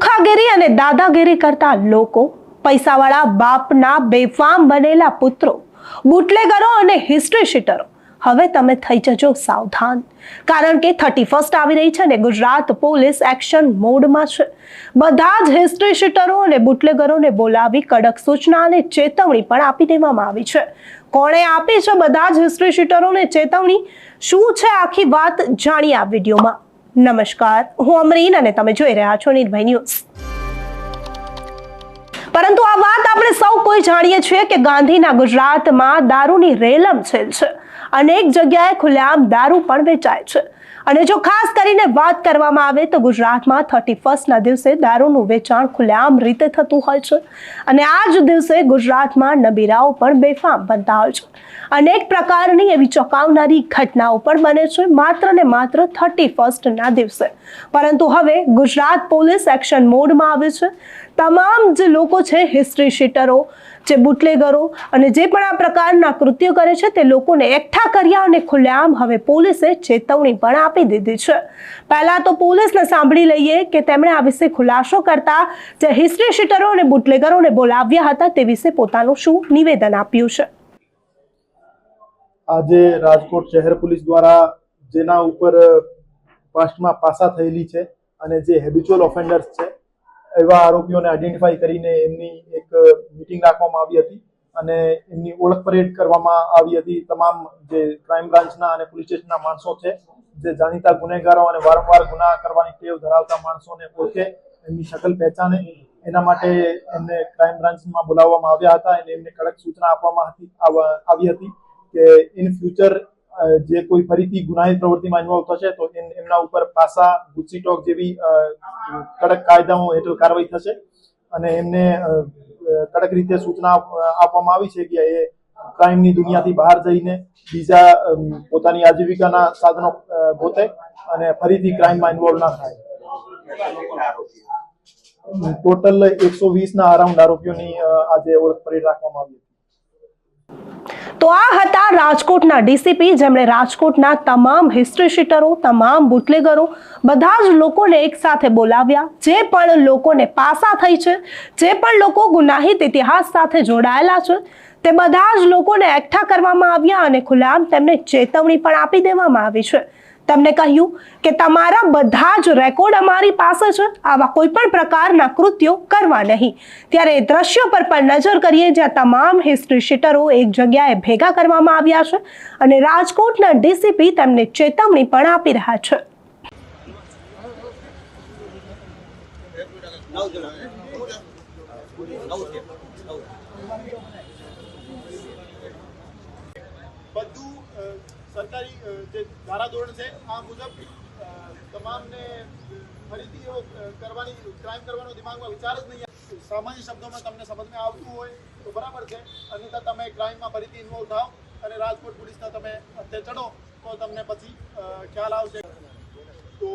લુખાગીરી અને દાદાગીરી કરતા લોકો પૈસાવાળા બાપના બેફામ બનેલા પુત્રો, બુટલેગરો અને હિસ્ટ્રી શીટરો હવે તમે થઈ જજો સાવધાન, કારણ કે થર્ટી ફર્સ્ટ આવી રહી છે ને ગુજરાત પોલીસ એક્શન મોડમાં છે. બધા જ હિસ્ટ્રી શીટરો અને બુટલેગરોને બોલાવી કડક સૂચના અને ચેતવણી પણ આપી દેવામાં આવી છે. કોણે આપી છે બધા જ હિસ્ટ્રી શીટરોને ચેતવણી? શું છે આખી વાત? જાણીએ આ વિડીયોમાં. નમસ્કાર. હું અમરીન અને તમે જોઈ રહ્યા છો નિર્ભય ન્યૂઝ. પરંતુ આ વાત આપણે સૌ કોઈ જાણીએ છીએ કે ગાંધીના ગુજરાતમાં દારૂની રેલમ છેલ છે. અનેક જગ્યાએ ખુલ્લેઆમ દારૂ પણ વેચાય છે. અને જો ખાસ કરીને વાત કરવામાં આવે તો ગુજરાતમાં થર્ટી ફર્સ્ટના દિવસે દારૂનું વેચાણ ખુલ્લેઆમ રીતે થતું હોય છે. અને આ જ દિવસે ગુજરાતમાં નબીરાઓ પણ બેફામ બનતા હોય છે. અનેક પ્રકારની એવી ચોંકાવનારી ઘટનાઓ પણ બને છે, માત્ર ને માત્ર થર્ટી ફર્સ્ટના દિવસે. પરંતુ હવે ગુજરાત પોલીસ એક્શન મોડમાં આવે છે. તમામ જે લોકો છે હિસ્ટ્રી શીટરો જે બુટલેગરો અને જે પણ આ પ્રકારના કૃત્યો કરે છે, તે લોકોને એકઠા કર્યા અને ખુલ્લેઆમ હવે પોલીસે ચેતવણી પણ આપી દીધી છે. પહેલાં તો પોલીસને સાંભળી લઈએ કે તેમણે આ વિશે ખુલાસો કરતા જે હિસ્ટ્રી શીટરો અને બુટલેગરોને બોલાવ્યા હતા, તે વિશે પોતાનું શું નિવેદન આપ્યું છે? આજે રાજકોટ શહેર પોલીસ દ્વારા જેના ઉપર પાસ્ટમાં પાસા થયેલી છે અને જે હેબિચ્યુઅલ ઓફેન્ડર્સ છે એવા આરોપીઓને આઈડેન્ટિફાઈ કરીને એમની એક મિટિંગ રાખવામાં આવી હતી અને એમની ઓળખ પરેડ કરવામાં આવી હતી. તમામ જે ક્રાઇમ બ્રાન્ચના અને પોલીસ સ્ટેશનના માણસો છે, જે જાણીતા ગુનેગારો અને વારંવાર ગુના કરવાની ટેવ ધરાવતા માણસોને ઓળખે, એમની શકલ પહેચાને, એના માટે એમને ક્રાઇમ બ્રાન્ચમાં બોલાવવામાં આવ્યા હતા અને એમને કડક સૂચના આપવામાં હતી, આવી હતી કે ઇન ફ્યુચર જે કોઈ ફરીથી ગુનાહિત પ્રવૃત્તિમાં ઇન્વોલ્વ થશે, તો એમના ઉપર પાસા, ગુસ્સી ટોક જેવી કડક કાયદાઓ હેઠળ કાર્યવાહી થશે. અને એમને કડક રીતે સૂચના આપવામાં આવી છે કે એ ક્રાઇમની દુનિયાથી બહાર જઈને બીજા પોતાની આજીવિકાના સાધનો ગોતે અને ફરીથી ક્રાઇમમાં ઇન્વોલ્વ ના થાય. ટોટલ એકસો વીસના અરાઉન્ડ આરોપીઓની આજે ઓળખ પરેડ રાખવામાં આવી હતી. તો આ હતા રાજકોટના ડીસીપી, જેમણે રાજકોટના તમામ હિસ્ટ્રી શીટરો તમામ બુટલેગરો બધા જ લોકોને એકસાથે બોલાવ્યા. જે પણ લોકોને પાસા થઈ છે, જે પણ લોકો ગુનાહિત ઇતિહાસ સાથે જોડાયેલા છે, તે બધા જ લોકોને એકઠા કરવામાં આવ્યા અને ખુલ્લામ તેમને ચેતવણી પણ આપી દેવામાં આવી છે. તેમને કહ્યું કે તમારા બધા જ રેકોર્ડ અમારી પાસે છે. આવા કોઈ પણ પ્રકારના કૃત્યો કરવા નહીં. ત્યારે દ્રશ્યો પર પણ નજર કરીએ, જ્યાં તમામ હિસ્ટ્રી શીટરો એક જગ્યાએ ભેગા કરવામાં આવ્યા છે અને રાજકોટના ડીસીપી તેમને ચેતવણી પણ આપી રહ્યા છે. બધું સરકારી જે ધારાધોરણ છે, આ મુજબ તમામને ફરીથી એવો કરવાની ક્રાઇમ કરવાનો દિમાગમાં વિચાર જ નહીં સામાન્ય શબ્દોમાં તમને સમજમાં આવતું હોય તો બરાબર છે, અન્યથા તમે ક્રાઇમમાં ફરીથી ઇન્વોલ્વ થાવ અને રાજકોટ પોલીસના તમે અત્યારે ચડો તો તમને પછી ખ્યાલ આવશે. તો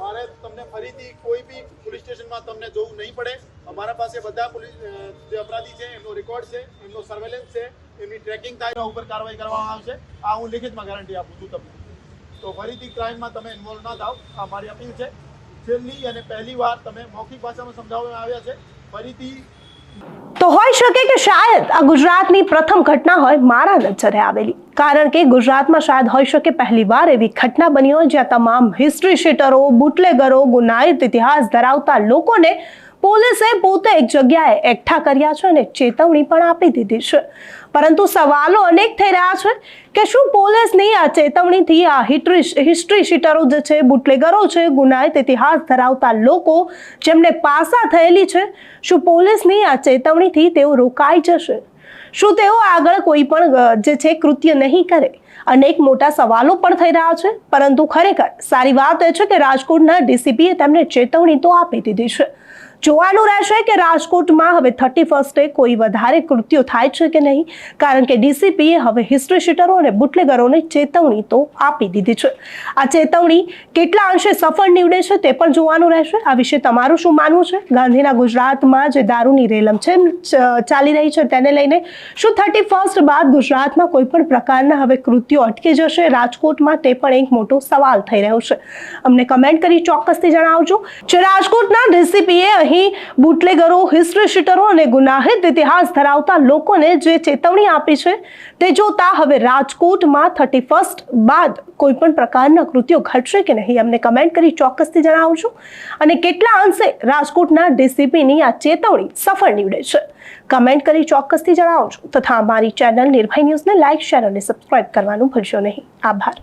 મારે તમને ફરીથી કોઈ બી પોલીસ સ્ટેશનમાં તમને જોવું નહીં પડે. અમારા પાસે બધા પોલીસ જે અપરાધી છે, એમનો રેકોર્ડ છે, એમનો સર્વેલન્સ છે, એમની ટ્રેકિંગ થાય ઉપર કાર્યવાહી કરવામાં આવશે. આ હું લિખિતમાં ગેરંટી આપું છું તમને. તો ફરીથી ક્રાઇમમાં તમે ઇન્વોલ્વ ના થાવ. આ મારી અપીલ છે. છેલ્લી અને પહેલી વાર તમે મૌખિક ભાષામાં સમજાવવામાં આવ્યા છે. ફરીથી તો હોઈ શકે કે શાયદ આ ગુજરાતની પ્રથમ ઘટના હોય મારા નજરે આવેલી. કારણ કે ગુજરાતમાં શાયદ હોઈ શકે પહેલી વાર એવી ઘટના બની હોય જ્યાં તમામ હિસ્ટ્રી શીટરો બુટલેગરો ગુનાહિત ઇતિહાસ ધરાવતા લોકોને પોલીસે પોતે એક જગ્યાએ એકઠા કર્યા છે અને ચેતવણી પણ આપી દીધી છે. પરંતુ સવાલો અનેક થઈ રહ્યા છે કે શું પોલીસની આ ચેતવણીથી આ હિસ્ટ્રી હિસ્ટ્રી શીટરો જે છે, બુટલેગરો છે ગુનાહિત ઇતિહાસ ધરાવતા લોકો જેમને પાસા થયેલી છે, શું પોલીસની આ ચેતવણીથી તેઓ રોકાઈ જશે? શું તેઓ આગળ કોઈ પણ જે છે, કૃત્ય નહીં કરે? અનેક મોટા સવાલો પણ થઈ રહ્યા છે. પરંતુ ખરેખર સારી વાત એ છે કે રાજકોટના ડીસીપીએ તેમને ચેતવણી તો આપી દીધી છે. જોવાનું રહેશે કે રાજકોટમાં હવે થર્ટી ફર્સ્ટે કોઈ વધારે કૃત્યો થાય છે કે નહીં? કારણ કે ડીસીપીએ હવે હિસ્ટ્રી શીટરો અને બુટલેગરોને ચેતવણી તો આપી દીધી છે. આ ચેતવણી કેટલા અંશે સફળ નીવડે છે તે પણ જોવાનું રહેશે. આ વિશે તમારું શું માનવું છે? ગાંધીના ગુજરાતમાં જે દારૂની રેલમ છે ચાલી રહી છે તેને લઈને શું થર્ટી ફર્સ્ટ બાદ ગુજરાતમાં કોઈ પણ પ્રકારના હવે કૃત્યો અટકી જશે? રાજકોટમાં તે પણ એક મોટો સવાલ થઈ રહ્યો છે. અમને કમેન્ટ કરી ચોક્કસથી જણાવજો. જે રાજકોટના ડીસીપીએ અહીં બુટલેગરો હિસ્ટ્રી શીટરો અને ગુનાહિત ઇતિહાસ ધરાવતા લોકોને જે ચેતવણી આપી છે તે જોતા હવે રાજકોટમાં થર્ટી ફર્સ્ટ બાદ કોઈ પણ પ્રકારના કૃત્યો ઘટશે કે નહીં અમને કમેન્ટ કરી ચોક્કસથી જણાવજો. અને કેટલા અંશે રાજકોટના ડીસીપીની આ ચેતવણી સફળ નીવડે છે કમેન્ટ કરી ચોક્કસથી જણાવજો. તથા અમારી ચેનલ નિર્ભય ન્યૂઝને લાઇક શેર અને સબસ્ક્રાઇબ કરવાનું ભૂલશો નહીં. આભાર.